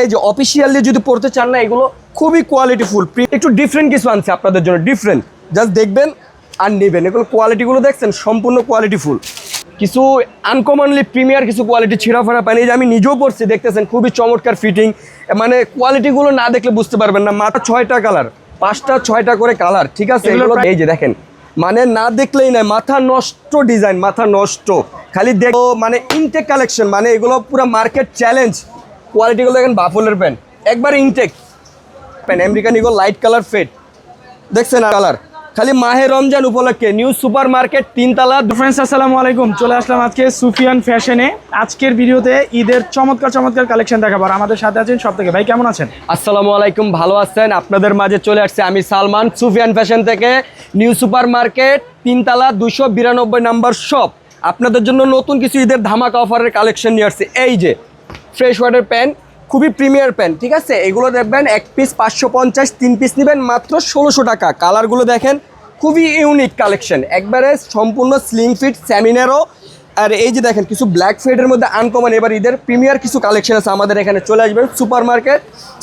এই যে অফিসিয়ালি যদি পড়তে চান না এগুলো খুবই কোয়ালিটিফুল একটু ডিফারেন্ট কিছু আনছে আপনাদের জন্য ডিফারেন্ট জাস্ট দেখবেন আর নেবেন। এগুলো কোয়ালিটিগুলো দেখছেন সম্পূর্ণ কোয়ালিটিফুল কিছু আনকমনলি প্রিমিয়ার কিছু কোয়ালিটি ছিঁড়াফাড়া পানি যে আমি নিজেও পড়ছি দেখতেছেন খুবই চমৎকার ফিটিং মানে কোয়ালিটিগুলো না দেখলে বুঝতে পারবেন না মাথা ছয়টা কালার পাঁচটা ছয়টা করে কালার ঠিক আছে? এগুলো এই যে দেখেন মানে না দেখলেই নয় মাথা নষ্ট ডিজাইন মাথা নষ্ট। খালি দেখো মানে ইনটেক কালেকশন মানে এগুলো পুরো মার্কেট চ্যালেঞ্জ কোয়ালিটিগুলো দেখেন বাফলের প্যান্ট একবার intact pant American Eagle light colour fade দেখছেন কালার খালি মাহে রমজান উপলক্ষে নিউ সুপার মার্কেট তিনতলা ফ্রেন্ডস আসসালামু আলাইকুম। চলে আসলাম আজকে সুফিয়ান ফ্যাশনে আজকের ভিডিওতে ঈদের চমৎকার চমৎকার কালেকশন দেখাবো আমাদের সাথে আছেন সব থেকে ভাই কেমন আছেন? আসসালামু আলাইকুম ভালো আছেন? আপনাদের মাঝে চলে আসছে আমি সালমান সুফিয়ান ফ্যাশন থেকে নিউ সুপার মার্কেট তিনতলা দুশো বিরানব্বই নাম্বার শপ আপনাদের জন্য নতুন কিছু ঈদের ধামাকা অফারের কালেকশন নিয়ে আসছে। এই যে ফ্রেশ ওয়াটার প্যান্ট খুবই প্রিমিয়ার প্যান্ট ঠিক আছে? এগুলো দেখবেন এক পিস পাঁচশো পঞ্চাশ, তিন পিস নেবেন মাত্র ষোলোশো টাকা। কালারগুলো দেখেন, খুবই ইউনিক কালেকশন একবারে সম্পূর্ণ স্লিং ফিট স্যামিনারও আর এই যে দেখেন, কিছু ব্ল্যাক ফেডের মধ্যে আনকমন এবার ঈদের প্রিমিয়ার কিছু কালেকশন আছে আমাদের এখানে, চলে আসবেন সুপার মার্কেট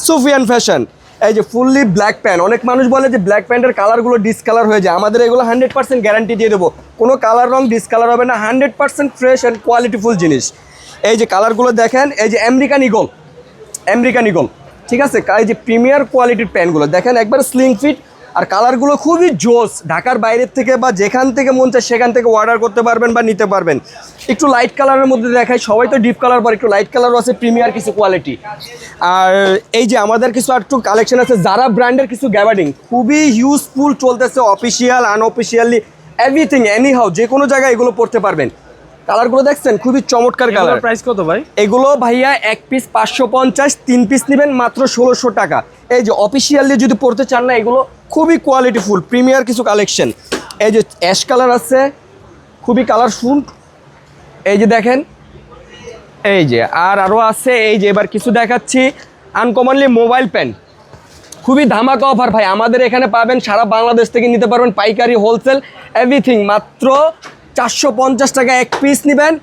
সুফিয়ান ফ্যাশন এই যে ফুললি ব্ল্যাক প্যান্ট অনেক মানুষ বলে যে ব্ল্যাক প্যান্টের কালারগুলো ডিসকালার হয়ে যায়। আমাদের এগুলো হান্ড্রেড পার্সেন্ট গ্যারান্টি দিয়ে দেবো। কোনো কালার রং ডিসকালার হবে না। Hundred percent fresh and qualityful জিনিস। এই যে কালারগুলো দেখেন, এই যে আমেরিকান ইগল আমেরিকান ইগল ঠিক আছে? এই যে প্রিমিয়ার কোয়ালিটির প্যান্টগুলো দেখেন একবার স্লিং ফিট আর কালারগুলো খুবই জোস, ঢাকার বাইরের থেকে বা যেখান থেকে মন চায় সেখান থেকে অর্ডার করতে পারবেন বা নিতে পারবেন। একটু লাইট কালারের মধ্যে দেখায় সবাই তো ডিপ কালার পর, একটু লাইট কালারও আছে প্রিমিয়ার কিছু কোয়ালিটি আর এই যে আমাদের কিছু আর একটু কালেকশন আছে যারা ব্র্যান্ডের কিছু গ্যাবার্ডিং খুবই ইউজফুল চলতেছে official unofficially everything anyhow যে কোনো জায়গায় এগুলো পড়তে পারবেন। কালারগুলো দেখছেন? খুবই চমৎকার কালার। প্রাইস কত ভাই? এগুলো ভাইয়া এক পিস পাঁচশো পঞ্চাশ তিন পিস নেবেন মাত্র ষোলোশো টাকা। এই যে অফিসিয়ালি যদি পড়তে চান না এগুলো খুবই কোয়ালিটিফুল প্রিমিয়ার কিছু কালেকশন এই যে অ্যাশ কালার আছে খুবই কালারফুল এই যে দেখেন এই যে আর আরও আছে এই যে এবার কিছু দেখাচ্ছি আনকমনলি মোবাইল প্যান খুবই ধামাকা অফার ভাই আমাদের এখানে পাবেন সারা বাংলাদেশ থেকে নিতে পারবেন পাইকারি হোলসেল এভরিথিং মাত্র চারশো পঞ্চাশ টাকা এক পিস নেবেন,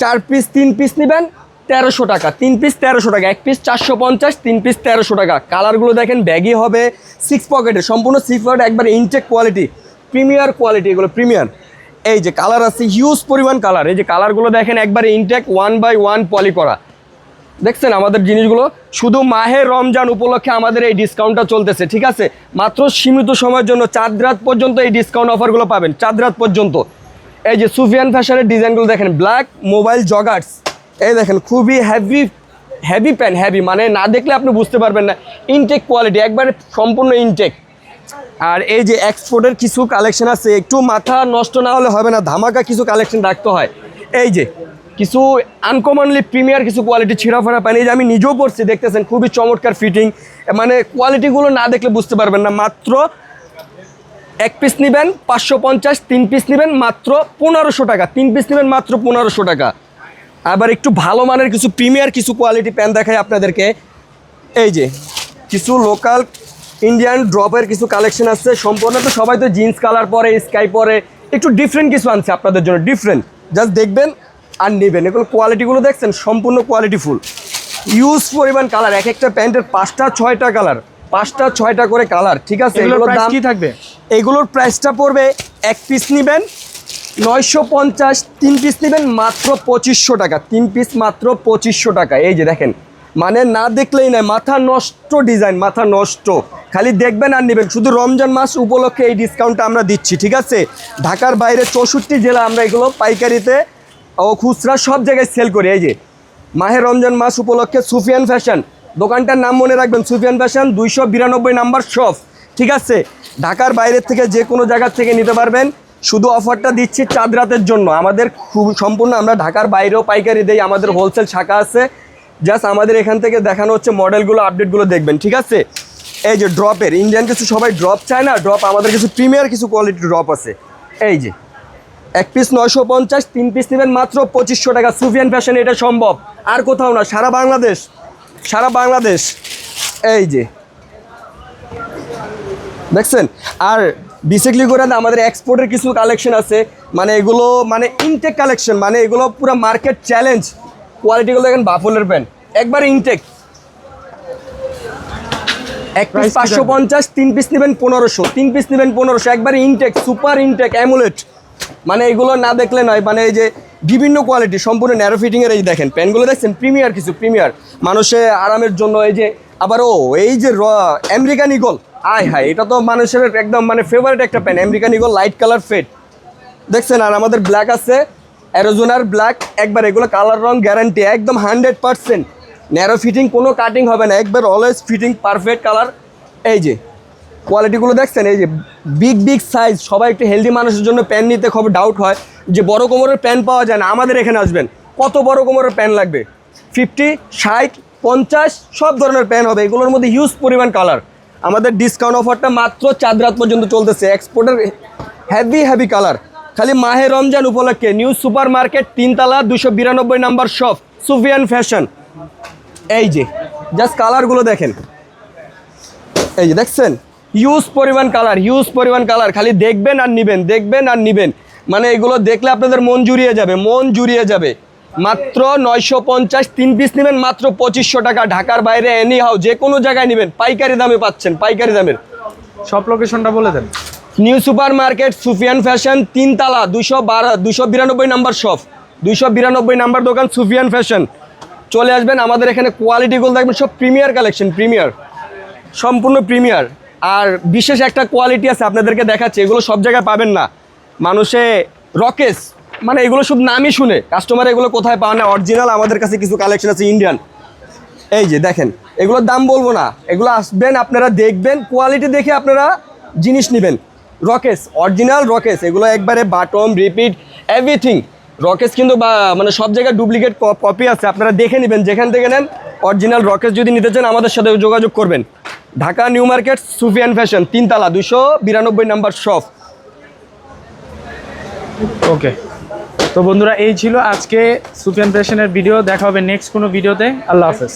চার পিস তিন পিস নেবেন, তেরোশো টাকা। তিন পিস তেরোশো টাকা। এক পিস চারশো পঞ্চাশ, তিন পিস তেরোশো টাকা। কালারগুলো দেখেন ব্যাগই হবে সিক্স পকেটে সম্পূর্ণ সিক্স পকেট একবার ইনটেক কোয়ালিটি প্রিমিয়ার কোয়ালিটি এগুলো প্রিমিয়ার এই যে কালার আছে হিউজ পরিমাণ কালার এই যে কালারগুলো দেখেন, একবারে intact one by one poly করা। দেখছেন আমাদের জিনিসগুলো? শুধু মাহে রমজান উপলক্ষে আমাদের এই ডিসকাউন্টটা চলতেছে, ঠিক আছে? মাত্র সীমিত সময়ের জন্য চাঁদ রাত পর্যন্ত এই ডিসকাউন্ট অফারগুলো পাবেন চাঁদ রাত পর্যন্ত। এই যে সুফিয়ান ফ্যাশনের ডিজাইনগুলো দেখেন ব্ল্যাক মোবাইল জগার্স এই দেখেন, খুবই হ্যাভি হ্যাভি প্যান হ্যাভি মানে না দেখলে আপনি বুঝতে পারবেন না ইনটেক কোয়ালিটি একবারে সম্পূর্ণ ইনটেক আর এই যে এক্সপোর্টের কিছু কালেকশন আছে, একটু মাথা নষ্ট না হলে হবে না, ধামাকা কিছু কালেকশন রাখতে হয়। এই যে, কিছু আনকমনলি প্রিমিয়ার কিছু কোয়ালিটি ছিঁড়াফাড়া পানি যে আমি নিজেও পড়ছি দেখতেছেন, খুবই চমৎকার ফিটিং মানে কোয়ালিটিগুলো না দেখলে বুঝতে পারবেন না, মাত্র এক পিস নেবেন, পাঁচশো পঞ্চাশ, তিন পিস নেবেন, মাত্র পনেরোশো টাকা। তিন পিস নেবেন, মাত্র পনেরোশো টাকা। আবার একটু ভালো মানের কিছু প্রিমিয়ার কিছু কোয়ালিটি প্যান্ট দেখায় আপনাদেরকে। এই যে, কিছু লোকাল ইন্ডিয়ান ড্রপের কিছু কালেকশন আছে। সম্পূর্ণ তো সবাই তো জিন্স কালার পরে স্কাই পরে। একটু ডিফারেন্ট কিছু আনছে আপনাদের জন্য ডিফারেন্ট জাস্ট দেখবেন আর নেবেন। এগুলো কোয়ালিটিগুলো দেখছেন, সম্পূর্ণ কোয়ালিটি ফুল ইউজ পরিমাণ কালার এক একটা প্যান্টের পাঁচটা, ছয়টা কালার পাঁচটা ছয়টা করে কালার ঠিক আছে? এগুলোর দাম কি থাকবে? এগুলোর প্রাইসটা পড়বে এক পিস নেবেন নয়শো পঞ্চাশ তিন পিস নেবেন মাত্র পঁচিশশো টাকা। তিন পিস মাত্র পঁচিশশো টাকা। এই যে দেখেন মানে না দেখলেই নয় মাথা নষ্ট ডিজাইন মাথা নষ্ট। খালি দেখবেন আর নেবেন। শুধু রমজান মাস উপলক্ষে এই ডিসকাউন্টটা আমরা দিচ্ছি ঠিক আছে? ঢাকার বাইরে চৌষট্টি জেলা আমরা এগুলো পাইকারিতে ও খুচরা সব জায়গায় সেল করি। এই যে মাহে রমজান মাস উপলক্ষে সুফিয়ান ফ্যাশন দোকানটার নাম মনে রাখবেন সুফিয়ান ফ্যাশন, দুইশো বিরানব্বই নাম্বার শপ। ঠিক আছে? ঢাকার বাইরের থেকে যে কোনো জায়গার থেকে নিতে পারবেন। শুধু অফারটা দিচ্ছি চাঁদ রাতের জন্য। আমাদের খুব সম্পূর্ণ আমরা ঢাকার বাইরেও পাইকারি দেই। আমাদের হোলসেল শাখা আছে। জাস্ট আমাদের এখান থেকে দেখানো হচ্ছে মডেলগুলো আপডেটগুলো দেখবেন। ঠিক আছে? এই যে ড্রপের ইন্ডিয়ান কিছু সবাই ড্রপ চায় না? ড্রপ আমাদের কিছু প্রিমিয়ার কিছু কোয়ালিটির ড্রপ আছে। এই যে, এক পিস নয়শো পঞ্চাশ, তিন পিস নেবেন মাত্র পঁচিশশো টাকা। সুফিয়ান ফ্যাশন, এটা সম্ভব। আর কোথাও না, সারা বাংলাদেশ। সারা বাংলাদেশ এই যে। দেখছেন? আর বিসেকলি করে আমাদের এক্সপোর্টের কিছু কালেকশন আছে। মানে এগুলো মানে ইনটেক কালেকশন মানে এগুলো পুরো মার্কেট চ্যালেঞ্জ কোয়ালিটিগুলো দেখেন বাফলের প্যান্ট একবার ইনটেক এক পিস পাঁচশো পঞ্চাশ তিন পিস নেবেন পনেরোশো তিন পিস নেবেন পনেরোশো। একবারে ইনটেক সুপার ইনটেক অ্যামুলেট মানে এগুলো না দেখলে নয় মানে এই যে বিভিন্ন কোয়ালিটি সম্পূর্ণ ন্যারো ফিটিংয়ের এই দেখেন প্যান্টগুলো দেখছেন? প্রিমিয়ার কিছু প্রিমিয়ার মানুষের আরামের জন্য এই যে, আবার ও, এই যে র আমেরিকান ইগল আয় হায়, এটা তো মানুষের একদম মানে ফেভারিট একটা pant American Eagle light colour fade দেখছেন, আর আমাদের ব্ল্যাক আছে অ্যারোজোনার ব্ল্যাক একবার এগুলো কালার রং গ্যারান্টি একদম হান্ড্রেড পার্সেন্ট ন্যারো ফিটিং কোনো কাটিং হবে না, একবার অলওয়েজ ফিটিং পারফেক্ট কালার এই যে কোয়ালিটিগুলো দেখছেন? এই যে বিগ বিগ সাইজ সবাই একটু হেলদি মানুষের জন্য প্যান নিতে খুব ডাউট হয় যে বড় কোমরের প্যান পাওয়া যায় না। আমাদের এখানে আসবেন। কত বড় কোমরের প্যান্ট লাগবে? ফিফটি ষাট, পঞ্চাশ, সব ধরনের প্যান হবে। এগুলোর মধ্যে হিউজ পরিমাণ কালার আমাদের ডিসকাউন্ট অফারটা মাত্র চাঁদ রাত পর্যন্ত চলতেছে। এক্সপোর্টের হ্যাভি হ্যাভি কালার খালি মাহে রমজান উপলক্ষে নিউ সুপার মার্কেট তিনতলা, দুশো বিরানব্বই নাম্বার শপ সুফিয়ান ফ্যাশন এই যে জাস্ট কালারগুলো দেখেন। এই যে, দেখছেন? হিউজ পরিমাণ কালার হিউজ পরিমাণ কালার খালি দেখবেন আর নিবেন দেখবেন আর নিবেন। মানে এগুলো দেখলে আপনাদের মন জুড়িয়ে যাবে মন জুড়িয়ে যাবে। মাত্র নয়শো পঞ্চাশ তিন পিস নেবেন মাত্র পঁচিশশো টাকা। ঢাকার বাইরে এনি হাও যে কোনো জায়গায় নেবেন। পাইকারি দামে পাচ্ছেন পাইকারি দামের। সব লোকেশনটা বলে দেন। New super market Sufiyan fashion তিনতলা দুশো বারো দুশো বিরানব্বই নাম্বার শপ দুশো বিরানব্বই নাম্বার দোকান সুফিয়ান ফ্যাশন চলে আসবেন আমাদের এখানে কোয়ালিটিগুলো দেখবেন সব প্রিমিয়ার কালেকশন প্রিমিয়ার সম্পূর্ণ প্রিমিয়ার আর বিশেষ একটা কোয়ালিটি আছে আপনাদেরকে দেখাচ্ছে, এগুলো সব জায়গায় পাবেন না। মানুষে রকেস মানে এগুলো শুধু নামই শুনে। কাস্টমার এগুলো কোথায় পাওয়া না অরিজিনাল আমাদের কাছে কিছু কালেকশন আছে ইন্ডিয়ান এই যে দেখেন, এগুলোর দাম বলব না, এগুলো আসবেন, আপনারা দেখবেন কোয়ালিটি দেখে আপনারা জিনিস নেবেন। রকেস অরিজিনাল রকেস এগুলো একবারে বাটম রিপিট এভরিথিং রকেস কিন্তু বা মানে সব জায়গায় ডুপ্লিকেট কপি আছে, আপনারা দেখে নেবেন, যেখান থেকে নেন অরিজিনাল রকেস যদি নিতে চান, আমাদের সাথে যোগাযোগ করবেন। Dhaka new market, Sufiyan fashion, তিনতলা দুশো বিরানব্বই নাম্বার শপ। ওকে। তো বন্ধুরা, এই ছিল আজকে সুফিয়ান ফ্যাশনের ভিডিও। দেখা হবে নেক্সট কোনো ভিডিওতে। আল্লাহ হাফেজ।